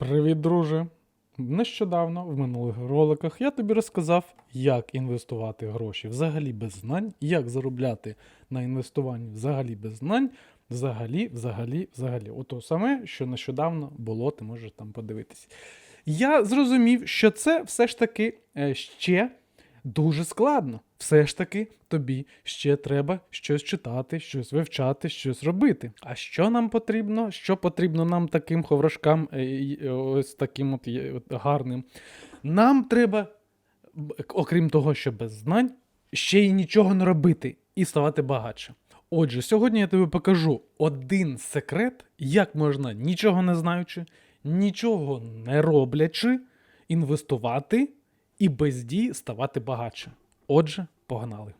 Привіт, друже! Нещодавно в минулих роликах я тобі розказав, як інвестувати гроші взагалі без знань, як заробляти на інвестуванні взагалі без знань, взагалі, взагалі, взагалі. Ото саме, що нещодавно було, ти можеш там подивитись. Я зрозумів, що це все ж таки е, ще дуже складно. Все ж таки тобі ще треба щось читати, щось вивчати, щось робити. А що нам потрібно? Що потрібно нам таким ховрашкам, е, ось таким от, гарним? Нам треба, окрім того, що без знань, ще й нічого не робити і ставати багатше. Отже, сьогодні я тобі покажу один секрет, як можна, нічого не знаючи, нічого не роблячи, інвестувати і без дій ставати багатше. Отже, погнали.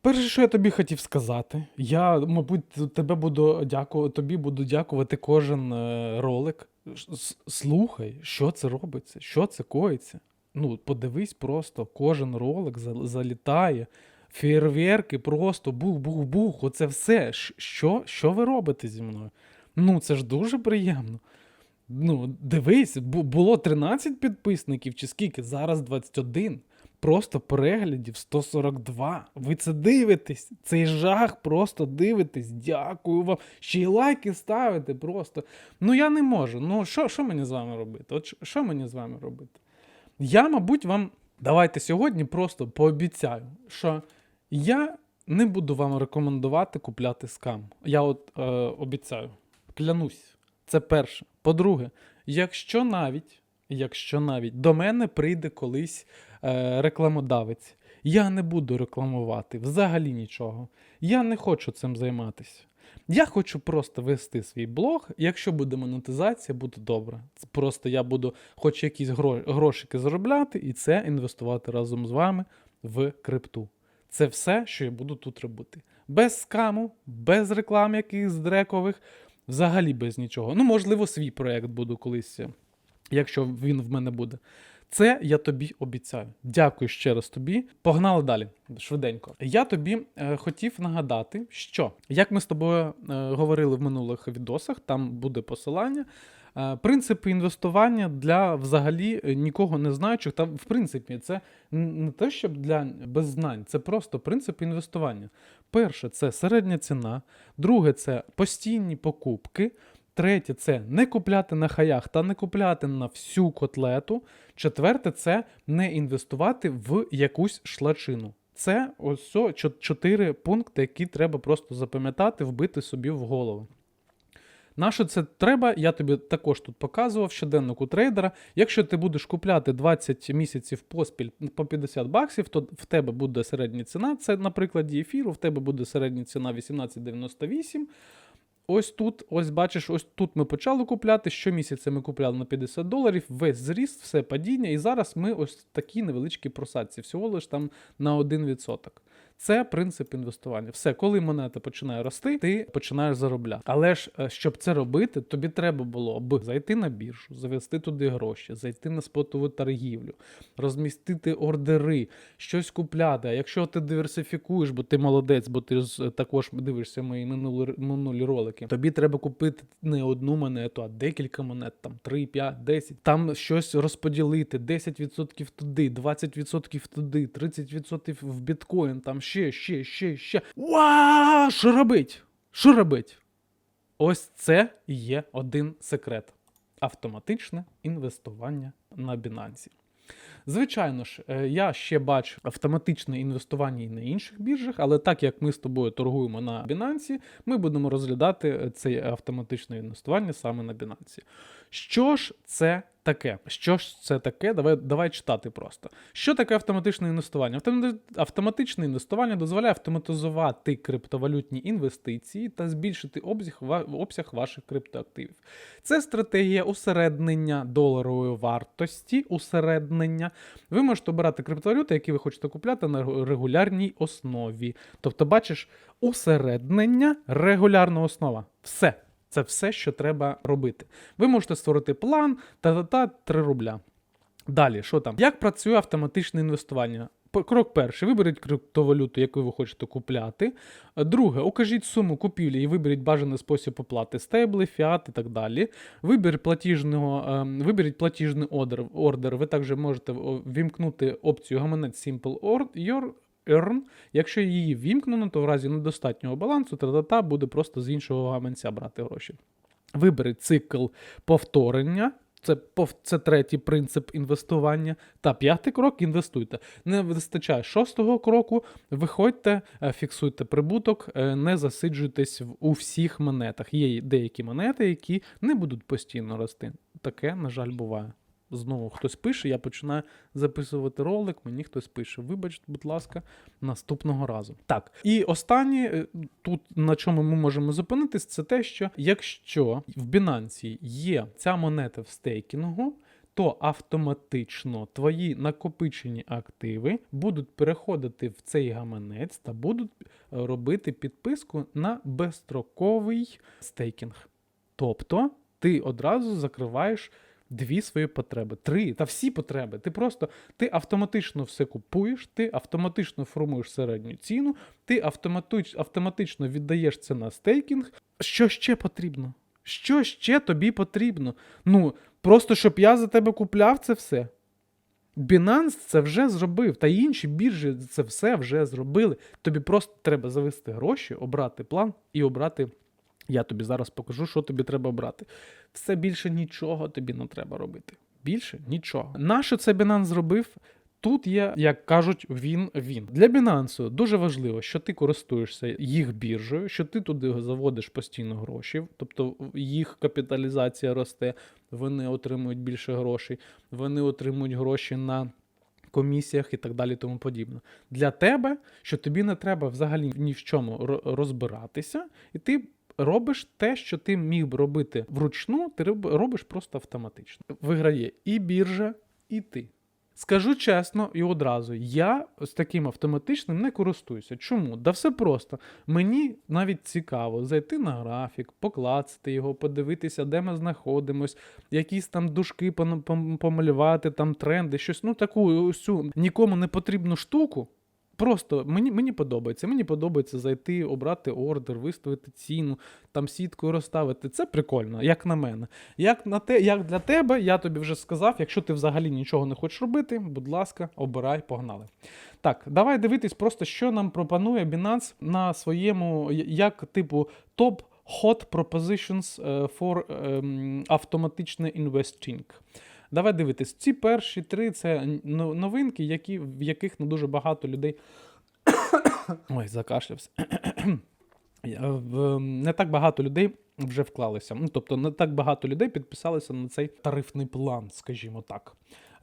Перше, що я тобі хотів сказати, я, мабуть, тебе буду дякувати, тобі буду дякувати кожен е, ролик. Слухай, що це робиться, що це коїться. Ну, подивись просто, кожен ролик залітає, фейерверки просто бух-бух-бух. Оце все. Що, що ви робите зі мною? Ну, це ж дуже приємно. Ну, дивись, було 13 підписників, чи скільки? Зараз 21. Просто переглядів 142. Ви це дивитесь. Цей жах просто дивитесь. Дякую вам. Ще й лайки ставите просто. Ну я не можу. Ну що, що мені з вами робити? От що- мені з вами робити? Я, мабуть, вам давайте сьогодні просто пообіцяю, що я не буду вам рекомендувати купляти скам. Я от е, обіцяю, клянусь. Це перше. По-друге, якщо навіть, якщо навіть до мене прийде колись е, рекламодавець, я не буду рекламувати взагалі нічого. Я не хочу цим займатися. Я хочу просто вести свій блог. Якщо буде монетизація, буде добре. Просто я буду хоч якісь гро- грошики заробляти і це інвестувати разом з вами в крипту. Це все, що я буду тут робити. Без скаму, без реклам якихось дрекових, взагалі без нічого. Ну, можливо, свій проєкт буду колись, е, якщо він в мене буде. Це я тобі обіцяю. Дякую ще раз тобі. Погнали далі, швиденько. Я тобі е, хотів нагадати, що як ми з тобою е, говорили в минулих відосах, там буде посилання. Е, принципи інвестування для взагалі е, нікого не знаючих. Та в принципі, це не те, щоб для без знань, це просто принцип інвестування. Перше це середня ціна, друге це постійні покупки. Третє це не купляти на хаях та не купляти на всю котлету. Четверте це не інвестувати в якусь шлачину. Це ось чотири пункти, які треба просто запам'ятати, вбити собі в голову. На що це треба? Я тобі також тут показував щоденнику трейдера. Якщо ти будеш купляти 20 місяців поспіль по 50 баксів, то в тебе буде середня ціна. Це на прикладі ефіру, в тебе буде середня ціна 18,98. Ось тут, ось бачиш, ось тут ми почали купляти. Щомісяця ми купляли на 50 доларів, весь зріст, все падіння. І зараз ми ось такі невеличкі просадці, всього лиш там на 1%. Це принцип інвестування. Все, коли монета починає рости, ти починаєш заробляти. Але ж е, щоб це робити, тобі треба було б зайти на біржу, завести туди гроші, зайти на спотову торгівлю, розмістити ордери, щось купляти. А якщо ти диверсифікуєш, бо ти молодець, бо ти також дивишся мої минулі, минулі ролики, тобі треба купити не одну монету, а декілька монет, там 3, 5, 10. Там щось розподілити, 10% туди, 20% туди, 30% в біткоін, там ще, ще, ще, ще. Вау! Що робить? Що робить? Ось це є один секрет: автоматичне інвестування на Binance. Звичайно ж, е, я ще бачу автоматичне інвестування і на інших біржах, але так як ми з тобою торгуємо на Binance, ми будемо розглядати е, це автоматичне інвестування саме на Binance. Що ж це таке? Що ж це таке? Давай, давай читати просто. Що таке автоматичне інвестування? Автоматичне інвестування дозволяє автоматизувати криптовалютні інвестиції та збільшити обсяг, обсяг ваших криптоактивів. Це стратегія усереднення доларової вартості, усереднення. Ви можете обирати криптовалюти, які ви хочете купляти на регулярній основі. Тобто, бачиш, усереднення, регулярна основа. Все. Це все, що треба робити. Ви можете створити план та-та-та 3 рубля. Далі, що там? Як працює автоматичне інвестування? Крок перший. Виберіть криптовалюту, яку ви хочете купляти. Друге, укажіть суму купівлі і виберіть бажаний спосіб оплати, стейбли, фіат і так далі. Вибір платіжного, ем, виберіть платіжний ордер. ордер. Ви також можете вімкнути опцію гаманець Simple Your Earn. Якщо її вімкнено, то в разі недостатнього балансу та буде просто з іншого гаманця брати гроші. Виберіть цикл повторення. Це, це третій принцип інвестування. Та п'ятий крок інвестуйте. Не вистачає шостого кроку. Виходьте, е, фіксуйте прибуток, е, не засиджуйтесь у всіх монетах. Є деякі монети, які не будуть постійно рости. Таке, на жаль, буває. Знову хтось пише, я починаю записувати ролик, мені хтось пише. Вибачте, будь ласка, наступного разу. Так, і останнє, е, тут на чому ми можемо зупинитись, це те, що якщо в Binance є ця монета в стейкінгу, то автоматично твої накопичені активи будуть переходити в цей гаманець та будуть е, робити підписку на безстроковий стейкінг. Тобто ти одразу закриваєш дві свої потреби, три та всі потреби. Ти просто ти автоматично все купуєш, ти автоматично формуєш середню ціну, ти автоматич, автоматично віддаєш це на стейкінг. Що ще потрібно? Що ще тобі потрібно? Ну, просто щоб я за тебе купляв це все. Binance це вже зробив, та інші біржі це все вже зробили. Тобі просто треба завести гроші, обрати план і обрати. Я тобі зараз покажу, що тобі треба обрати. Все більше нічого тобі не треба робити. Більше нічого. Нащо це Binance зробив? Тут є, як кажуть, він він. Для Binance дуже важливо, що ти користуєшся їх біржею, що ти туди заводиш постійно гроші, тобто їх капіталізація росте, вони отримують більше грошей, вони отримують гроші на комісіях і так далі, тому подібне. Для тебе, що тобі не треба взагалі ні в чому розбиратися, і ти робиш те, що ти міг би робити вручну, ти робиш просто автоматично. Виграє і біржа, і ти. Скажу чесно і одразу, я з таким автоматичним не користуюся. Чому? Да все просто. Мені навіть цікаво зайти на графік, поклацати його, подивитися, де ми знаходимось, якісь там дужки помалювати, там тренди, щось. Ну таку цю нікому не потрібну штуку. Просто мені, мені подобається. Мені подобається зайти, обрати ордер, виставити ціну, там сіткою розставити. Це прикольно, як на мене. Як на те, як для тебе, я тобі вже сказав, якщо ти взагалі нічого не хочеш робити, будь ласка, обирай, погнали. Так, давай дивитись просто, що нам пропонує Binance на своєму, як типу топ hot propositions е, for ем, автоматичне investing. Давай дивитись, ці перші три це но- новинки, які, в яких не дуже багато людей. Ой, закашлявся. Не так багато людей вже вклалися. Ну, тобто, не так багато людей підписалися на цей тарифний план, скажімо так.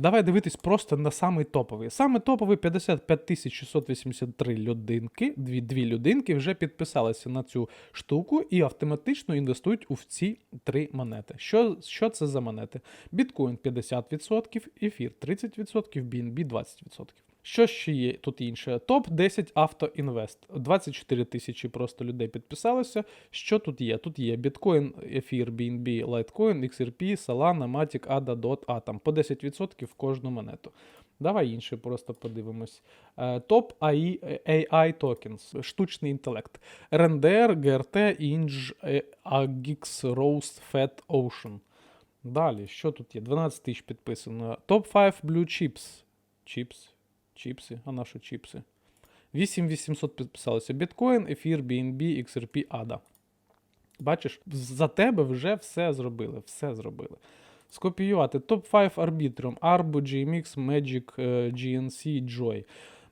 Давай дивитись просто на самий топовий. Саме топовий 55 683 людинки, дві, дві людинки вже підписалися на цю штуку і автоматично інвестують у ці три монети. Що, що це за монети? Біткоін 50%, ефір 30%, BNB 20%. Що ще є тут інше? Топ 10 автоінвест. 24 тисячі просто людей підписалося. Що тут є? Тут є біткоін, ефір, BNB, Litecoin, XRP, Solana, Matic, ADA, DOT, Atom. По 10% в кожну монету. Давай інше просто подивимось. Е, Топ AI, AI tokens, штучний інтелект. GRT, Inge, е, AGX, Rose, Fat, Ocean. Далі, що тут є? 12 тисяч підписано. Топ 5 Blue Chips. Chips. Чіпси, а на що чіпси? 8800 підписалося. Біткоін, ефір, BNB, XRP, ADA. Бачиш, за тебе вже все зробили. Все зробили. Скопіювати топ-5 арбітром Arbo, GMX, Magic, е, GNC, Joy.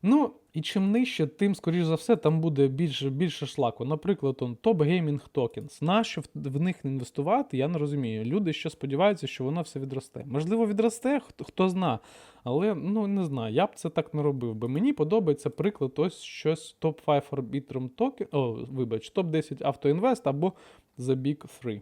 Ну, і чим нижче, тим, скоріш за все, там буде більше, більше шлаку. Наприклад, он, Top Gaming Tokens. Нащо в, них інвестувати, я не розумію. Люди ще сподіваються, що воно все відросте. Можливо, відросте, хто, хто зна. Але ну не знаю, я б це так не робив. би. Мені подобається приклад ось щось топ-5 арбітром токен. О, вибач, топ-10 автоінвест або The Big 3.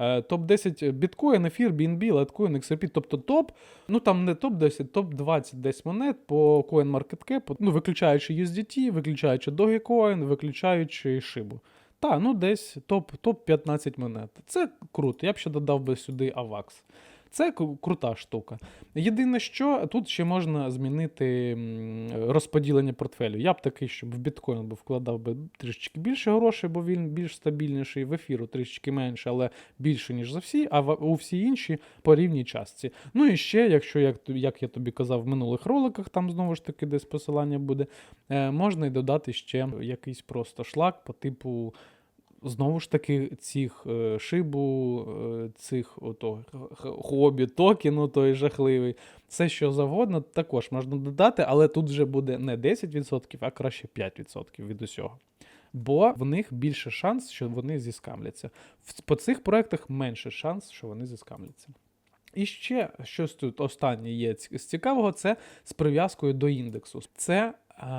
Е, Топ-10 біткоін, ефір, BNB, Litecoin, XRP, тобто топ, ну там не топ-10, топ-20 десь монет по CoinMarketCap, ну виключаючи USDT, виключаючи Dogecoin, виключаючи Shibu. Та, ну десь топ, топ-15 монет. Це круто. Я б ще додав би сюди AVAX. Це крута штука. Єдине, що тут ще можна змінити розподілення портфелю. Я б такий, щоб в біткоін би вкладав би трішечки більше грошей, бо він більш стабільніший, в ефіру трішечки менше, але більше, ніж за всі, а у всі інші по рівній частці. Ну і ще, якщо, як, як я тобі казав в минулих роликах, там знову ж таки десь посилання буде, е, можна й додати ще якийсь просто шлак по типу. Знову ж таки, цих е, шибу, е, цих ото, хобі, токену той жахливий, все що завгодно, також можна додати, але тут вже буде не 10%, а краще 5% від усього. Бо в них більше шанс, що вони зіскамляться. По цих проектах менше шанс, що вони зіскамляться. І ще щось тут останнє є з цікавого, це з прив'язкою до індексу. Це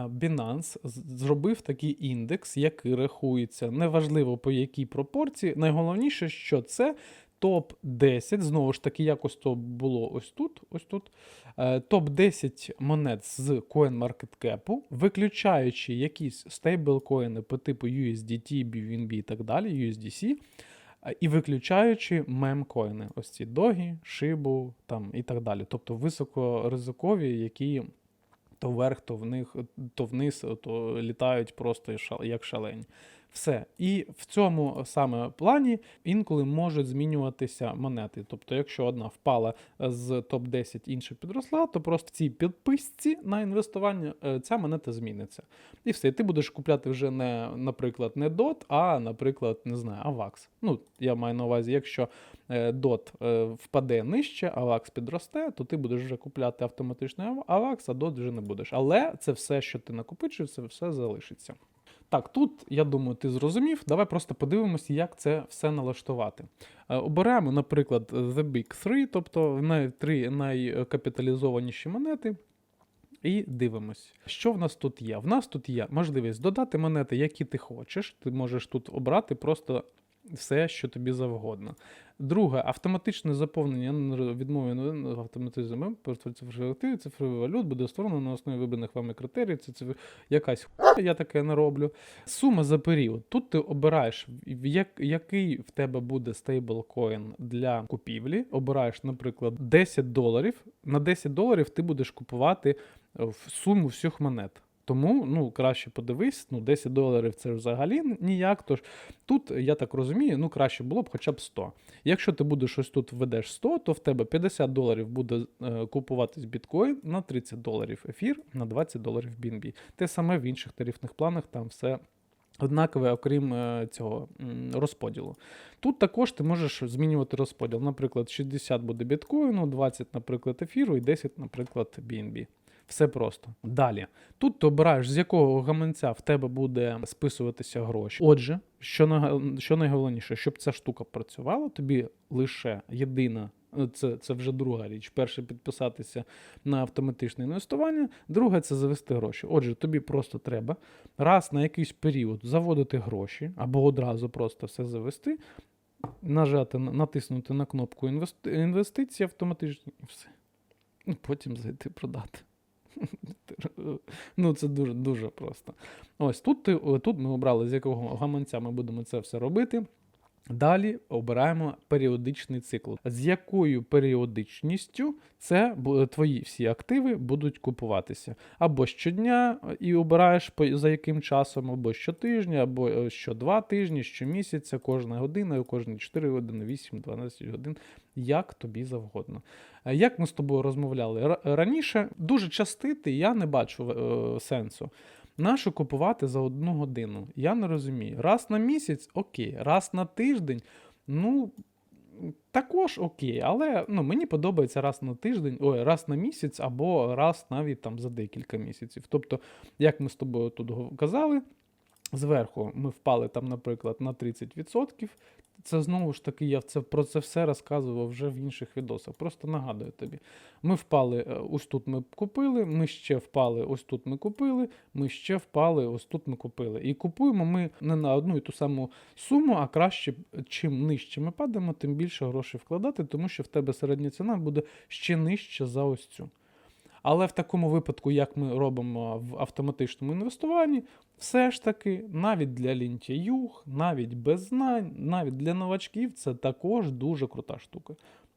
Binance зробив такий індекс, який рахується неважливо по якій пропорції. Найголовніше, що це топ 10 знову ж таки, якось то було ось тут. Ось тут. Е, Топ 10 монет з CoinMarketCap, виключаючи якісь стейблкоїни по типу USDT, BNB і так далі, USDC. І виключаючи мемкоїни, ось ці догі, шибу там і так далі. Тобто високоризикові, які то вверх, то в них, то вниз, то літають просто як шалені. Все. І в цьому саме плані інколи можуть змінюватися монети. Тобто, якщо одна впала з топ-10, інша підросла, то просто в цій підписці на інвестування е, ця монета зміниться. І все, ти будеш купляти вже не, наприклад, не DOT, а, наприклад, не знаю, AVAX. Ну, я маю на увазі, якщо е, DOT е, впаде нижче, AVAX підросте, то ти будеш вже купляти автоматично AVAX, а DOT вже не будеш. Але це все, що ти накопичив, це все залишиться. Так, тут я думаю, ти зрозумів. Давай просто подивимося, як це все налаштувати. Е, Оберемо, наприклад, The Big 3, тобто три найкапіталізованіші монети. І дивимось, що в нас тут є. В нас тут є можливість додати монети, які ти хочеш. Ти можеш тут обрати просто все, що тобі завгодно. Друге, автоматичне заповнення ну, відмови автоматизму цифрових цифрових валют буде створено на основі вибраних вами критерій. Це циф... якась хуйня, я таке не роблю. Сума за період. Тут ти обираєш, як, який в тебе буде стейблкоін для купівлі. Обираєш, наприклад, 10 доларів. На 10 доларів ти будеш купувати е, в суму всіх монет. Тому ну краще подивись, ну 10 доларів це взагалі ніяк. Тож тут я так розумію, ну краще було б хоча б 100. Якщо ти будеш ось тут введеш 100, то в тебе 50 доларів буде е, купуватись біткоін на 30 доларів ефір, на 20 доларів BNB. Те саме в інших тарифних планах, там все. Однакове, окрім е, цього розподілу. Тут також ти можеш змінювати розподіл. Наприклад, 60 буде біткоїну, 20, наприклад, ефіру і 10, наприклад, BNB. Все просто. Далі. Тут ти обираєш, з якого гаманця в тебе буде списуватися гроші. Отже, що, на- що найголовніше, щоб ця штука працювала, тобі лише єдина. е, Це, це вже друга річ. Перше підписатися на автоматичне інвестування, друге це завести гроші. Отже, тобі просто треба раз на якийсь період заводити гроші або одразу просто все завести, нажати, натиснути на кнопку інвести- інвестиції автоматичні і все. Потім зайти продати. Ну, це дуже дуже просто. Ось тут, тут ми обрали, з якого гаманця ми будемо це все робити. Далі обираємо періодичний цикл. З якою періодичністю це твої всі активи будуть купуватися. Або щодня е, і обираєш за яким часом, або щотижня, або е, що два тижні, щомісяця, кожна година, кожні 4 години, 8-12 годин, як тобі завгодно. Е, Як ми з тобою розмовляли раніше, дуже частити я не бачу е, сенсу. Нащо купувати за одну годину? Я не розумію. Раз на місяць окей, раз на тиждень, ну. Також окей, але ну, мені подобається раз на тиждень, ой, раз на місяць або раз навіть там за декілька місяців. Тобто, як ми з тобою тут казали, зверху ми впали там, наприклад, на 30%. Це знову ж таки, я це, про це все розказував вже в інших відосах. Просто нагадую тобі. Ми впали, е, ось тут ми купили, ми ще впали, ось тут ми купили, ми ще впали, ось тут ми купили. І купуємо ми не на одну і ту саму суму, а краще, чим нижче ми падаємо, тим більше грошей вкладати, тому що в тебе середня ціна буде ще нижче за ось цю. Але в такому випадку, як ми робимо в автоматичному інвестуванні, все ж таки, навіть для лінтяюг, навіть без знань, навіть для новачків, це також дуже крута штука.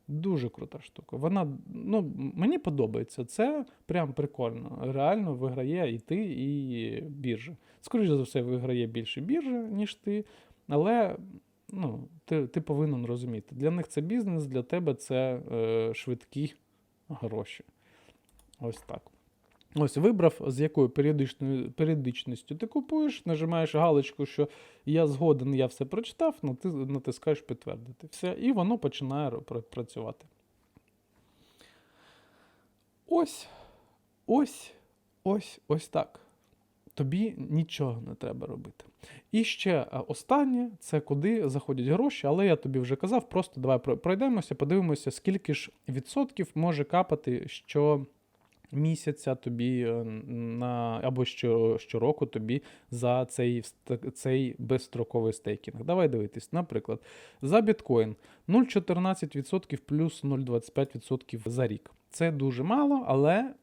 Дуже крута штука. Вона, ну, мені подобається. Це прям прикольно. Реально виграє і ти, і біржа. Скоріше за все, виграє більше біржа, ніж ти. Але ну, ти, ти повинен розуміти. Для них це бізнес, для тебе це е, швидкі гроші. Ось так. Ось вибрав, з якою періодичністю ти купуєш, нажимаєш галочку, що я згоден, я все прочитав, натискаєш підтвердити. Все, і воно починає працювати. Ось, ось, ось, ось так. Тобі нічого не треба робити. І ще останнє це куди заходять гроші, але я тобі вже казав, просто давай пройдемося, подивимося, скільки ж відсотків може капати що місяця тобі е, на або що, щороку тобі за цей, цей безстроковий стейкінг. Давай дивитись, наприклад, за біткоін 0,14% плюс 0,25% за рік. Це дуже мало, але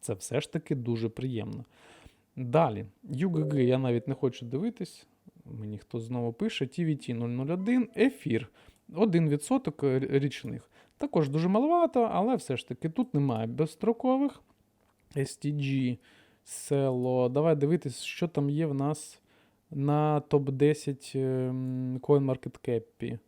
це все ж таки дуже приємно. Далі, UGG я навіть не хочу дивитись. Мені хто знову пише, TVT 001, ефір 1% річних. Також дуже маловато, але все ж таки тут немає безстрокових. STG, село. Давай дивитись, що там є в нас на топ-10 ем, CoinMarketCap.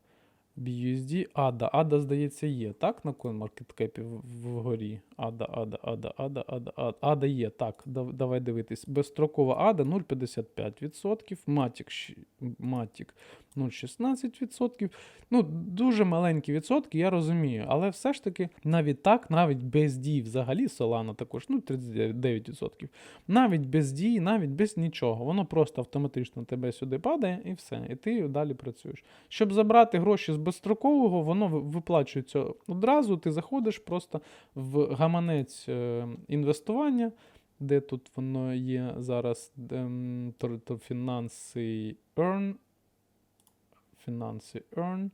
BUSD, ADA. ADA, здається, є, так? На CoinMarketCap вгорі. ADA, ADA, ADA, ADA, ADA, ADA. ADA є, так. Давай дивитись. Безстрокова ADA 0,55%, Matic, Matic 0,16%. Ну, дуже маленькі відсотки, я розумію. Але все ж таки, навіть так, навіть без дій взагалі Solana також, ну, 39%. Навіть без дій, навіть без нічого. Воно просто автоматично тебе сюди падає і все. І ти далі працюєш. Щоб забрати гроші з безстрокового, воно виплачується одразу. Ти заходиш просто в гаманець е, інвестування, де тут воно є зараз ем, фінанси earn. Фінанси earn.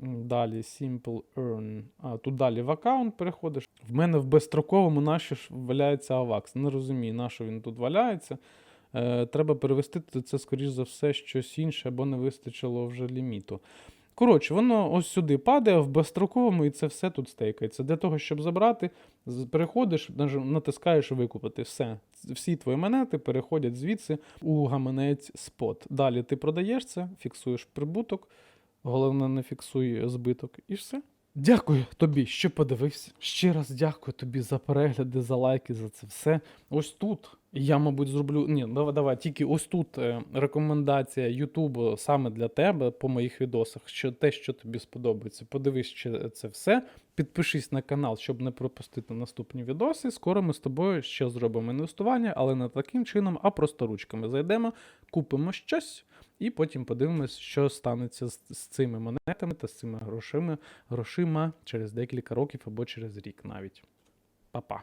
Далі Simple Earn. А, тут далі в аккаунт переходиш. В мене в безстроковому нащо ж валяється AVAX. Не розумію, на що він тут валяється. Е, треба перевести це, скоріш за все, щось інше, або не вистачило вже ліміту. Коротше, воно ось сюди падає в безстроковому, і це все тут стейкається. Для того, щоб забрати, переходиш, натискаєш викупити. Все. Всі твої монети переходять звідси у гаманець спот. Далі ти продаєш це, фіксуєш прибуток. Головне, не фіксуй збиток і все. Дякую тобі, що подивився. Ще раз дякую тобі за перегляди, за лайки, за це все. Ось тут я, мабуть, зроблю. Ні, давай, давай, тільки ось тут е, рекомендація Ютубу саме для тебе по моїх відосах, що те, що тобі сподобається. Подивись ще це все. Підпишись на канал, щоб не пропустити наступні відоси. Скоро ми з тобою ще зробимо інвестування, але не таким чином, а просто ручками зайдемо, купимо щось. І потім подивимось, що станеться з, з цими монетами та з цими грошима, грошима через декілька років або через рік навіть. Па-па.